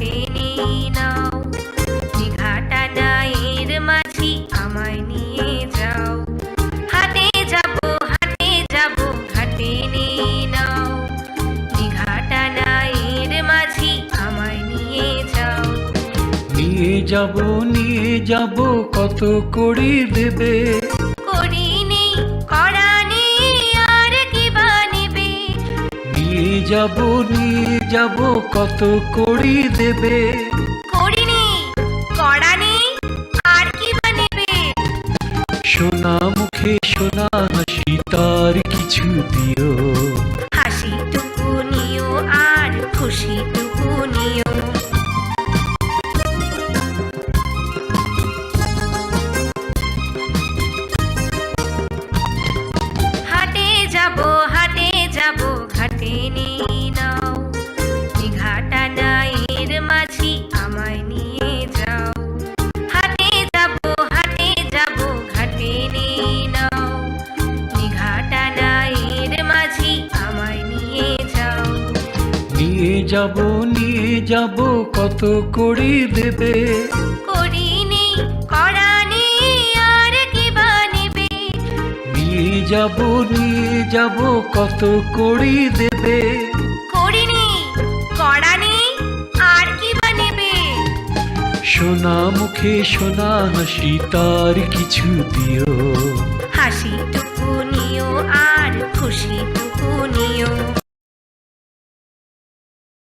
হাতে নিয়ে নাও দীঘাটা মাঝি আমায় নিয়ে যাও। হাতে যাব হাতে যাব, ঘাটে নিয়ে নাও। দীঘাটা মাঝি আমায় নিয়ে যাও। নিয়ে যাব নিয়ে যাব, কত করে দেবে? যাব নিয়ে যাব কত করি দেবে? করিনি করানি আর কি বা নেবে? সোনা মুখে সোনা হাসি তার কিছু দিও। হাসি টুকু নিও আর খুশিটুকু নিও নিয়ে যাব নিয়ে যাব কত করি দেবে? নিয়ে যাব নিয়ে যাব কত করি দেবে? করিনি নেই করা নেই আর কি বা নেবে? সোনা মুখে সোনা হাসি তার কিছু দিও।